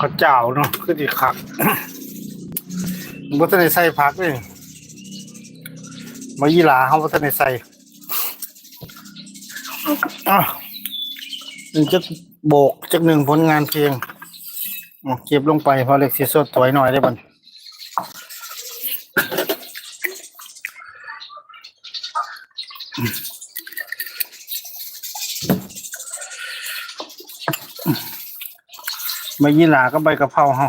ข้าวเจ้าเนาะคือดีคักบ่ทันได้ใส่ผักเลยมายีหลาเฮาบ่ทันได้ใส่อะนี่จะโบกจักหนึ่งผลงานเพลงเก็บลงไปพอเล็กเสิสดถอยหน่อยได้บัดมายี่หลาก็ใบกะเพราเฮา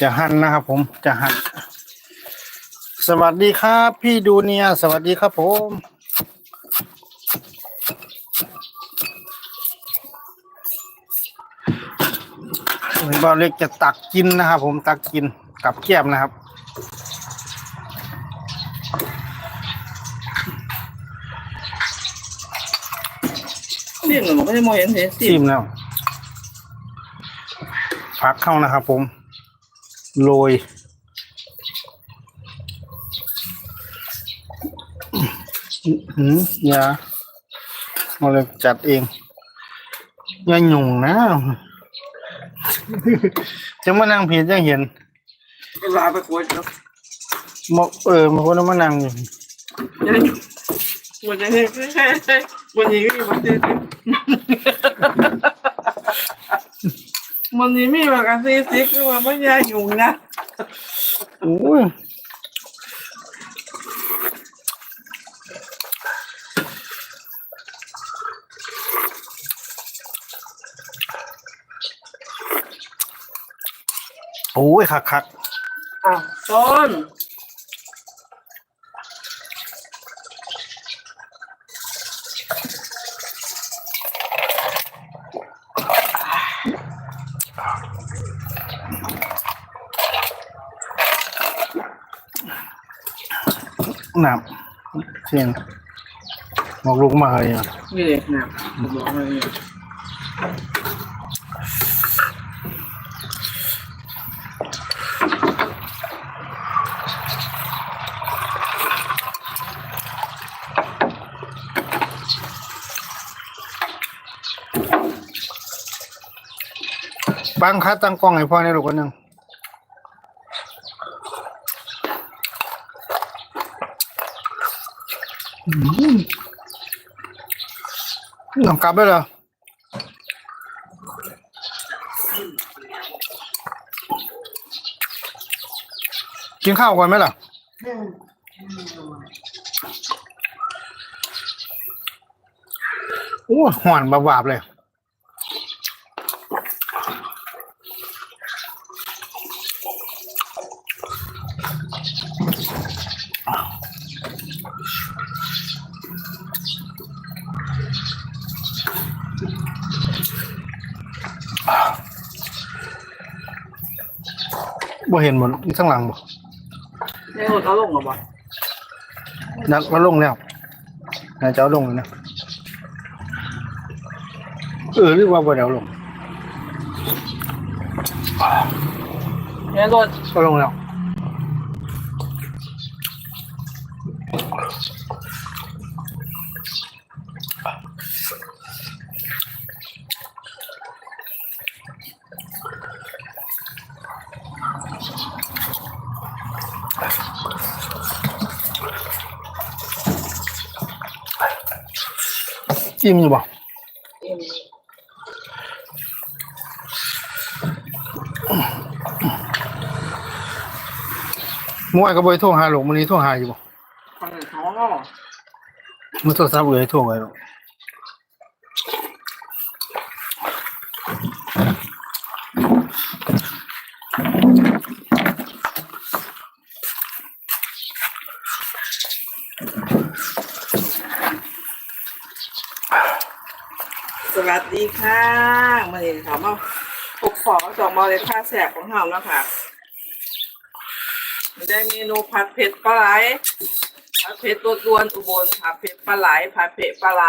จะหั่นนะครับผมจะหั่นสวัสดีครับ พี่ดูเนียสวัสดีครับผมบอเล็กจะตักกินนะครับผมตักกินกับแก้มนะครับ ซีมหนูมันก็จะมองเห็นเสียซีชิมมแล้วพักเข้านะครับผม โรย อื้อหืออย่ามาเลยจัดเองอย่าหยุ่งนะ จะมานั่งผิดจะเห็นเวลาไปคุยแล้วมกเออมาคนมานั่งอยู่ ยังอยู่วันนี้แค่ วันนี้มีวันเดียววันนี้มีวันกันซีซิกคือว่าไม่ยากอยู่นะโอ้ยโอ้ยคักคักอ้าวต้น ๆน้ำเสียงหมอกลูกมาเลยอะนี่เลยนะบอกเลยเนี่ยบางคัดตั้งกล้องให้พ่อในลูกคนหนึ่ง หนังกลับได้เหรอกินข้าวก่อนไหมล่ะโอ้หวานบาบๆเลย บ่เห็นหมดอีกข้างหลังบ่ในรถเอาลงหรอบ่นักมาลงแล้วน่าจะเอาลงเลยนะ เออหรือว่าบ่ได้เอาลงในรถก็ลงแล้ว จิ้มอยู่บ่เอ็มมวยก็บ่ได้โทรหาหลงมันนี้โทรหาอยู่บ่มันโทรศัพท์เอ้ยโทรไว้หรอก วัสดีค่ะมาเห็นเขามาปกขอสองมอเลยค่าแสบของเราแล้วค่ะ ได้เมนูผัดเผ็ดปลาไหลผัดเผ็ดตัวดวนอุบลผัดเผ็ดปลาไหลผัดเผ็ดปลาไหล